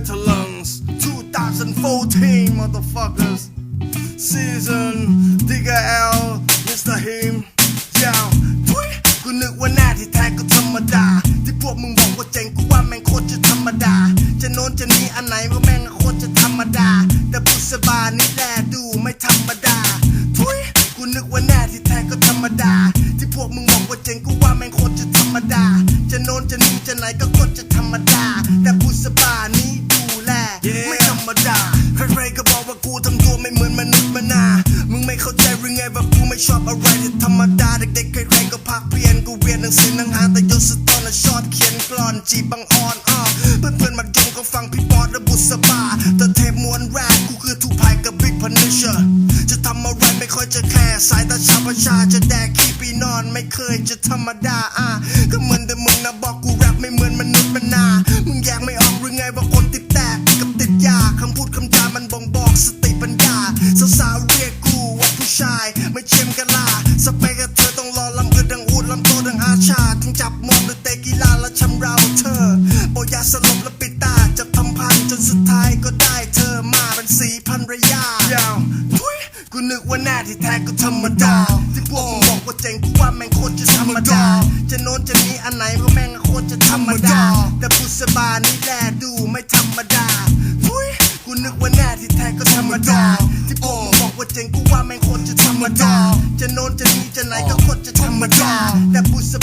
veterans 2014 motherfuckers season Digger L Mr. Him ยาวทุยกูนึกว่าหน้าที่แท้ก็ธรรมดา ที่พวกมึงบอกว่าเจ๋งกูว่าแม่งโคตรจะธรรมดา จะโน้นจะนี้อันไหนว่าแม่งโคตรจะธรรมดา แต่บุษบานี่แลดูไม่ธรรมดาทุยกูนึกว่าหน้าที่แท้ก็ธรรมดา ที่พวกมึงบอกว่าเจ๋งกูว่าแม่งโคตรจะธรรมดา จะโน้นจะนี้จะไหนก็โคตรจะธรรมดา แต่ ไม่เข้าใจหรือไงว่ากูไม่ชอบอะไรที่ธรรมดาเด็กๆใครๆก็พักเพียนกูเรียนหนังสือหนังหาแต่ยศตอนน่ะชอบเขียนกลอนจีบังอ่อนอ้อเพื่อนๆมักยงก็ฟังพี่ปอดและบุษบาแต่เทพมวลแรกกูคือทูพายกับบิ๊กพันนิชเจะทำอะไรไม่ค่อยจะแคร์สายตาชาวประชาจะแดกขี้ปีนอนไม่เคยจะธรรมดาอะก็เหมือนแต่มึงนะบอก สุดท้ายก็ได้เธอมาเป็นสีพันรยายาวทุยกูนึกว่าหน้าที่แท้ก็ธรรมดาที่พวกมึงบอกว่าเจ๋งกูว่าแม่งโคตรจะธรรมดา จะโน้นจะนี้อันไหนก็แม่งโคตรจะธรรมดา แต่บุษบานี่แลดูไม่ธรรมดาทุยกูนึกว่าหน้าที่แท้ก็ธรรมดา ที่พวกมึงบอกว่าเจ๋งกูว่าแม่งโคตรจะธรรมดา จะโน้นจะนี้จะไหนก็โคตรจะธรรมดา แต่บุษ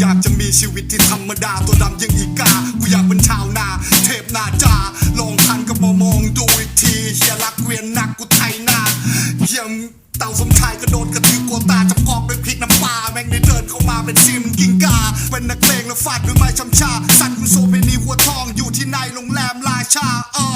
อยากจะมีชีวิตที่ธรรมดาตัวดำยังอีกา กูอยากเป็นชาวนา เทพนาจา ลองทันก็มามองดูอีกทีเฮียรักเวียนหนักกูไทยนาเยี่ยมเต่าสมชายกระโดดกระถือโกตาจับกอกด้วยพริกน้ำปลาแม่งได้เดินเข้ามาเป็นซีมกิงกา เป็นนักเลงแล้วฟาดด้วยไม้ชำชา สัตว์กูโซเปนีหัวทองอยู่ที่ในโรงแรมราชาเออ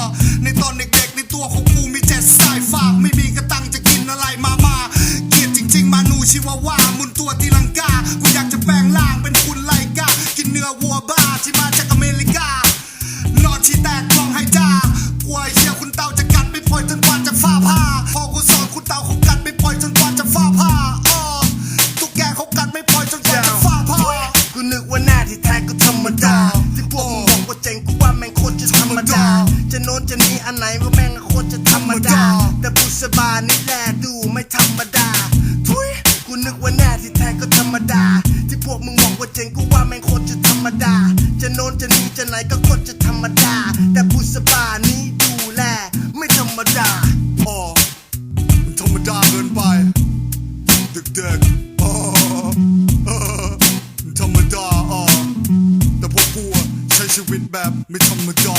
ชิวาว่ามุนตัวตีลังกา กูอยากจะแปลงร่างเป็นคุณไลกา กินเนื้อวัวบ้าที่มาจากอเมริกา นอนที่แตกกลองให้จ้ากลัวเหี้ยคุณเต่าจะกัดไม่ปล่อยจนกว่าจะฟ้าผ่า พอกูสอนคุณเต่าเขากัดไม่ปล่อยจนกว่าจะฟ้าผ่าอ้อตุ๊กแกเขากัดไม่ปล่อยจนกว่าจะฟ้าผ่า กูนึกว่าหน้าที่แท้ก็ธรรมดาที่พวกมึงบอกว่าเจ๋งกูว่าแม่งโคตรจะธรรมดา จะโน้นจะนี้อันไหนว่าแม่งโคตรจะธรรมดา แต่บุษบานี่แหละดู วกมึงบอกว่าเจ๋งกูว่าแม่งโคตรจะธรรมดา จะโน้นจะนี้จะไหนก็โคตรจะธรรมดา แต่บุษบานี้ดูแลไม่ธรรมดาอ๋อธรรมดาเกินไปเด็กๆอ๋อเออมันธรรมดาอ๋อแต่พวกกูใช้ชีวิตแบบไม่ธรรมดา